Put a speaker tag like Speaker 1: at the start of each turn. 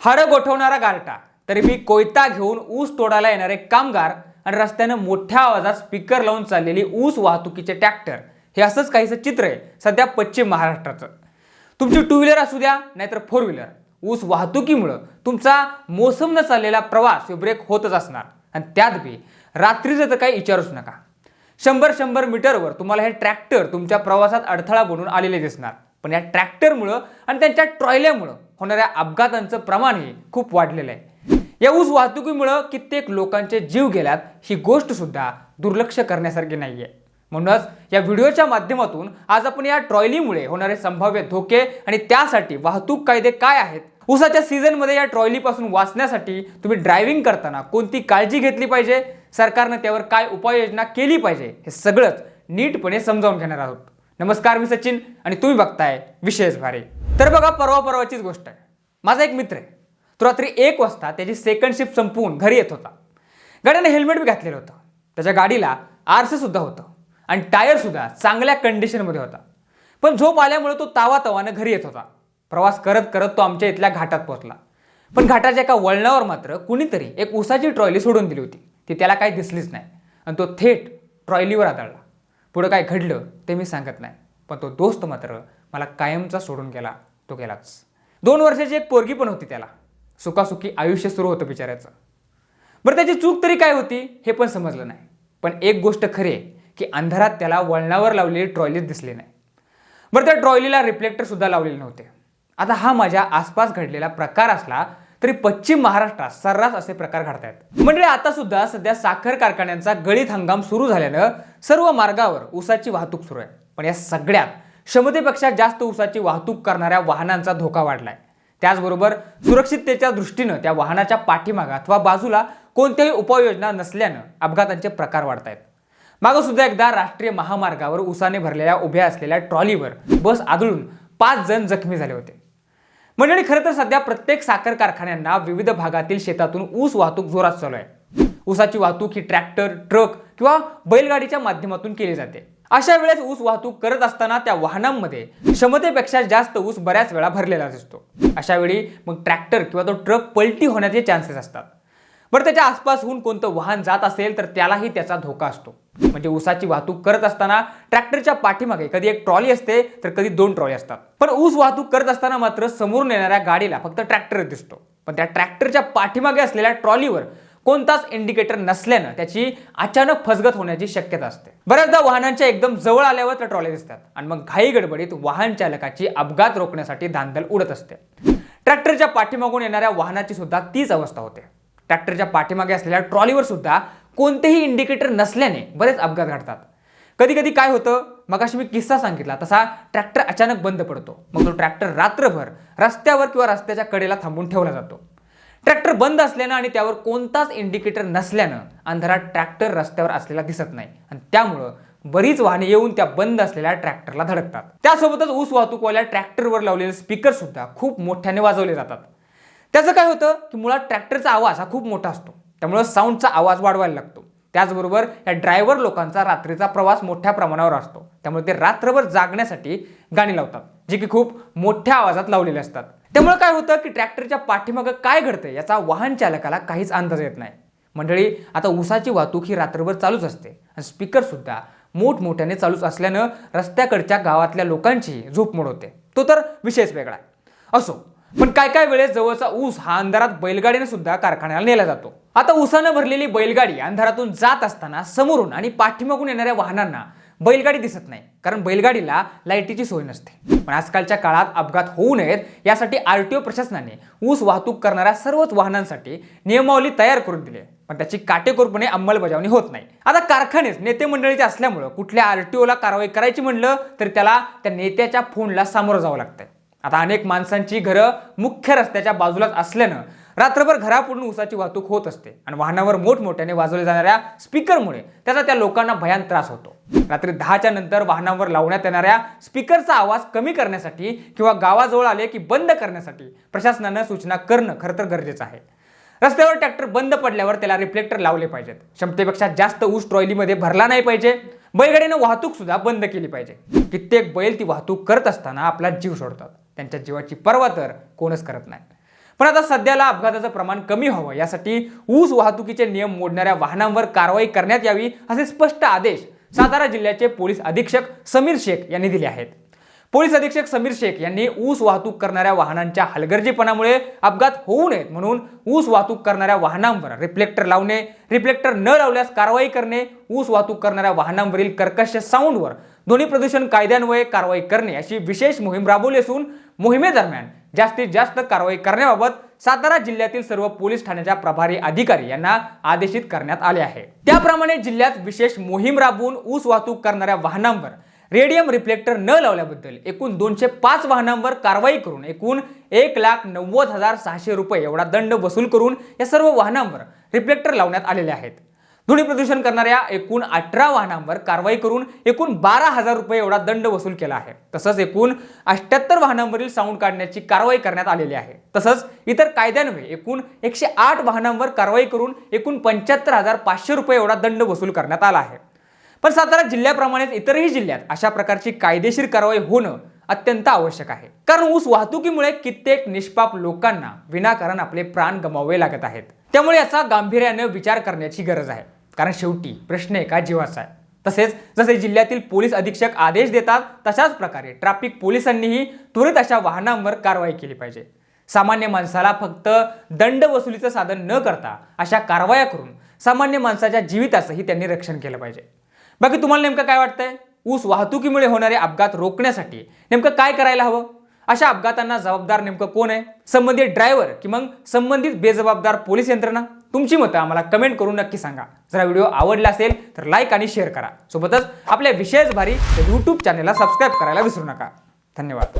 Speaker 1: हाडं गोठवणारा गारटा. तरी मी कोयता घेऊन ऊस तोडायला येणारे कामगार आणि रस्त्यानं मोठ्या आवाजात स्पीकर लावून चाललेली ऊस वाहतुकीचे ट्रॅक्टर. हे असंच काहीसं चित्र आहे सध्या पश्चिम महाराष्ट्राचं. तुमची टू व्हीलर असू द्या नाहीतर फोर व्हीलर ऊस वाहतुकीमुळं तुमचा मोसमनं चाललेला प्रवास ब्रेक होतच असणार. आणि त्यात बी रात्रीचं तर काही विचारूच नका. शंभर शंभर मीटरवर तुम्हाला हे ट्रॅक्टर तुमच्या प्रवासात अडथळा बनून आलेले दिसणार. पण या ट्रॅक्टरमुळं आणि त्यांच्या ट्रॉयल्यामुळं होणाऱ्या अपघातांचं प्रमाणही खूप वाढलेलं आहे. या ऊस वाहतुकीमुळं कित्येक लोकांचे जीव गेल्यात ही गोष्ट सुद्धा दुर्लक्ष करण्यासारखी नाही आहे म्हणूनच या व्हिडिओच्या माध्यमातून आज आपण या ट्रॉयलीमुळे होणारे संभाव्य धोके आणि त्यासाठी वाहतूक कायदे काय आहेत उसाच्या सीझनमध्ये या ट्रॉयलीपासून वाचण्यासाठी तुम्ही ड्रायव्हिंग करताना कोणती काळजी घेतली पाहिजे सरकारनं त्यावर काय उपाययोजना केली पाहिजे हे सगळंच नीटपणे समजावून घेणार आहोत. नमस्कार मी सचिन आणि तुम्ही बघताय विशेष भारी. तर बघा परवा परवाचीच गोष्ट आहे. माझा एक मित्र आहे. तो रात्री एक वाजता त्याची सेकंड शिफ्ट संपवून घरी येत होता. गाड्याने हेल्मेट बी घातलेलं होतं. त्याच्या गाडीला आरसेसुद्धा होतं. आणि टायरसुद्धा चांगल्या कंडिशनमध्ये होता. पण झोप आल्यामुळे तो तावा तवानं घरी येत होता. प्रवास करत करत तो आमच्या इथल्या घाटात पोहोचला. पण घाटाच्या एका वळणावर मात्र कुणीतरी एक उसाची ट्रॉयली सोडून दिली होती. ती त्याला काही दिसलीच नाही. आणि तो थेट ट्रॉयलीवर आदळला. पुढं काय घडलं ते मी सांगत नाही. पण तो दोस्त मात्र मला कायमचा सोडून गेला. तो केलाच दोन वर्षाची एक पोरगी पण होती त्याला. सुखासुखी आयुष्य सुरू होतं बिचाऱ्याचं. बरं त्याची चूक तरी काय होती हे पण समजलं नाही. पण एक गोष्ट खरी आहे की अंधारात त्याला वळणावर लावलेली ट्रॉयलीच दिसली नाही. बरं त्या ट्रॉयलीला रिफ्लेक्टरसुद्धा लावलेले नव्हते. आता हा माझ्या आसपास घडलेला प्रकार असला तरी पश्चिम महाराष्ट्रात सर्रास असे प्रकार घडतायत. म्हणजे आता सुद्धा सध्या साखर कारखान्यांचा गळीत हंगाम सुरू झाल्यानं सर्व मार्गावर ऊसाची वाहतूक सुरू आहे. पण या सगळ्यात क्षमतेपेक्षा जास्त ऊसाची वाहतूक करणाऱ्या वाहनांचा धोका वाढलाय. त्याचबरोबर सुरक्षिततेच्या दृष्टीनं त्या वाहनाच्या पाठीमागं अथवा बाजूला कोणत्याही उपाययोजना नसल्यानं अपघातांचे प्रकार वाढत आहेत मागं सुद्धा एकदा राष्ट्रीय महामार्गावर उसाने भरलेल्या उभ्या असलेल्या ट्रॉलीवर बस आदळून पाच जण जखमी झाले होते. मंडळी खरं तर सध्या प्रत्येक साखर कारखान्यांना विविध भागातील शेतातून ऊस वाहतूक जोरात चालू आहे. ऊसाची वाहतूक ही ट्रॅक्टर ट्रक किंवा बैलगाडीच्या माध्यमातून केली जाते. अशा वेळेस ऊस वाहतूक करत असताना त्या वाहनांमध्ये क्षमतेपेक्षा जास्त ऊस बऱ्याच वेळा भरलेला दिसतो अशा वेळी मग ट्रॅक्टर किंवा तो ट्रक पलटी होण्याचे चान्सेस असतात. बरं त्याच्या आसपासहून कोणतं वाहन जात असेल तर त्यालाही त्याचा धोका असतो. म्हणजे ऊसाची वाहतूक करत असताना ट्रॅक्टरच्या पाठीमागे कधी एक ट्रॉली असते तर कधी दोन ट्रॉली असतात. पण ऊस वाहतूक करत असताना मात्र समोरून येणाऱ्या गाडीला फक्त ट्रॅक्टर दिसतो. पण त्या ट्रॅक्टरच्या पाठीमागे असलेल्या ट्रॉलीवर कोणताच इंडिकेटर नसल्यानं त्याची अचानक फसगत होण्याची शक्यता असते. बऱ्याचदा वाहनांच्या एकदम जवळ आल्यावर त्या ट्रॉले दिसतात. आणि मग घाई गडबडीत वाहन चालकाची अपघात रोखण्यासाठी धांदल उडत असते. ट्रॅक्टरच्या पाठीमागून येणाऱ्या वाहनाची सुद्धा तीच अवस्था होते. ट्रॅक्टरच्या पाठीमागे असलेल्या ट्रॉलीवर सुद्धा कोणतेही इंडिकेटर नसल्याने बरेच अपघात घडतात. कधी कधी काय होतं? मगाशी मी किस्सा सांगितला. तसा ट्रॅक्टर अचानक बंद पडतो. मग तो ट्रॅक्टर रात्रभर रस्त्यावर किंवा रस्त्याच्या कडेला थांबून ठेवला जातो. ट्रॅक्टर बंद असल्यानं आणि त्यावर कोणताच इंडिकेटर नसल्यानं अंधारात ट्रॅक्टर रस्त्यावर असलेला दिसत नाही. आणि त्यामुळं बरीच वाहने येऊन त्या बंद असलेल्या ट्रॅक्टरला धडकतात. त्यासोबतच ऊस वाहतूकवाल्या ट्रॅक्टरवर लावलेले स्पीकर सुद्धा खूप मोठ्याने वाजवले जातात. त्याचं काय होतं की मुळात ट्रॅक्टरचा आवाज हा खूप मोठा असतो. त्यामुळं साऊंडचा आवाज वाढवायला लागतो. त्याचबरोबर या ड्रायव्हर लोकांचा रात्रीचा प्रवास मोठ्या प्रमाणावर असतो. त्यामुळे ते रात्रभर जागण्यासाठी गाणी लावतात जे की खूप मोठ्या आवाजात लावलेले असतात. त्यामुळे काय होतं की ट्रॅक्टरच्या पाठीमागं काय घडतंय? याचा वाहन चालकाला काहीच अंदाज येत नाही. मंडळी आता ऊसाची वाहतूक ही रात्रभर चालूच असते आणि स्पीकर सुद्धा मोठमोठ्याने चालूच असल्यानं रस्त्याकडच्या गावातल्या लोकांची झोप होते तो तर विषयच वेगळा आहे. असो पण काय काय वेळेस जवळचा ऊस हा अंधारात बैलगाडीने सुद्धा कारखान्याला नेला जातो. आता ऊसानं भरलेली बैलगाडी अंधारातून जात असताना समोरून आणि पाठीमागून येणाऱ्या वाहनांना बैलगाडी दिसत नाही. कारण बैलगाडीला लाईटीची सोय नसते. पण आजकालच्या काळात अपघात होऊ नयेत यासाठी आर टी ओ प्रशासनाने ऊस वाहतूक करणाऱ्या सर्वच वाहनांसाठी नियमावली तयार करून दिली आहे. पण त्याची काटेकोरपणे अंमलबजावणी होत नाही. आता कारखानेच नेते मंडळीचे असल्यामुळं कुठल्या आर टी ओला कारवाई करायची म्हणलं तर त्याला त्या नेत्याच्या फोनला सामोरं जावं लागतं आता अनेक माणसांची घरं मुख्य रस्त्याच्या बाजूलाच असल्यानं रात्रभर घरापुढून ऊसाची वाहतूक होत असते आणि वाहनावर मोठमोठ्याने वाजवल्या जाणाऱ्या स्पीकरमुळे त्याचा त्या लोकांना भयान त्रास होतो. रात्री दहाच्या नंतर वाहनावर लावण्यात येणाऱ्या स्पीकरचा आवाज कमी करण्यासाठी किंवा गावाजवळ आले की बंद करण्यासाठी प्रशासनानं सूचना करणं खरं तर गरजेचं आहे. रस्त्यावर ट्रॅक्टर बंद पडल्यावर त्याला रिफ्लेक्टर लावले पाहिजेत. क्षमतेपेक्षा जास्त ऊस ट्रॉयलीमध्ये भरला नाही पाहिजे. बैलगाडीनं वाहतूक सुद्धा बंद केली पाहिजे. कित्येक बैल ती वाहतूक करत असताना आपला जीव सोडतात. त्यांच्या जीवाची पर्वा तर कोणच करत नाही. पण आता सध्याला अपघाताचं प्रमाण कमी व्हावं. यासाठी ऊस वाहतुकीचे नियम मोडणाऱ्या वाहनांवर कारवाई करण्यात यावी असे स्पष्ट आदेश सातारा जिल्ह्याचे पोलीस अधीक्षक समीर शेख यांनी दिले आहेत. पोलीस अधीक्षक समीर शेख यांनी ऊस वाहतूक करणाऱ्या वाहनांच्या हलगर्जीपणामुळे अपघात होऊ नयेत म्हणून ऊस वाहतूक करणाऱ्या वाहनांवर रिफ्लेक्टर लावणे रिफ्लेक्टर न लावल्यास कारवाई करणे ऊस वाहतूक करणाऱ्या वाहनांवरील कर्कश साऊंडवर ध्वनी प्रदूषण कायद्यान्वये कारवाई करणे अशी विशेष मोहीम राबवली असून मोहिमेदरम्यान जास्तीत जास्त कारवाई करण्याबाबत सातारा जिल्ह्यातील सर्व पोलीस ठाण्याच्या प्रभारी अधिकारी यांना आदेशित करण्यात आले आहे. त्याप्रमाणे जिल्ह्यात विशेष मोहीम राबवून ऊस वाहतूक करणाऱ्या वाहनांवर रेडियम रिफ्लेक्टर न लावल्याबद्दल एकूण दोनशे पाच वाहनांवर कारवाई करून एकूण एक लाख नव्वद हजार सहाशे रुपये एवढा दंड वसूल करून या सर्व वाहनांवर रिफ्लेक्टर लावण्यात आलेले आहेत. ध्वनी प्रदूषण करणाऱ्या एकूण अठरा वाहनांवर कारवाई करून एकूण बारा हजार रुपये एवढा दंड वसूल केला आहे. तसंच एकूण अठ्याहत्तर वाहनांवरील साऊंड काढण्याची कारवाई करण्यात आलेली आहे. तसंच इतर कायद्यान्वये एकूण एकशे आठ वाहनांवर कारवाई करून एकूण पंच्याहत्तर हजार पाचशे रुपये एवढा दंड वसूल करण्यात आला आहे. पण सातारा जिल्ह्याप्रमाणेच इतरही जिल्ह्यात अशा प्रकारची कायदेशीर कारवाई होणं अत्यंत आवश्यक आहे. कारण ऊस वाहतुकीमुळे कित्येक निष्पाप लोकांना विनाकारण आपले प्राण गमावे लागत आहेत. त्यामुळे याचा गांभीर्याने विचार करण्याची गरज आहे. कारण शेवटी प्रश्न एका जीवाचा आहे. तसेच जसे जिल्ह्यातील पोलीस अधीक्षक आदेश देतात तशाच प्रकारे ट्रॅफिक पोलिसांनीही त्वरित अशा वाहनांवर कारवाई केली पाहिजे. सामान्य माणसाला फक्त दंड वसुलीचं साधन न करता अशा कारवाया करून सामान्य माणसाच्या जीविताचंही त्यांनी रक्षण केलं पाहिजे. बाकी तुम्हाला नेमकं काय वाटतंय? ऊस वाहतुकीमुळे होणारे अपघात रोखण्यासाठी नेमकं काय करायला हवं? अशा अपघातांना जबाबदार नेमकं कोण आहे? संबंधित ड्रायव्हर की मग संबंधित बेजबाबदार पोलीस यंत्रणा? तुमची मतं आम्हाला कमेंट करून नक्की सांगा. जर हा व्हिडिओ आवडला असेल तर लाईक आणि शेअर करा. सोबतच आपल्या विशेष भारी यूट्यूब चॅनेलला सबस्क्राईब करायला विसरू नका. धन्यवाद.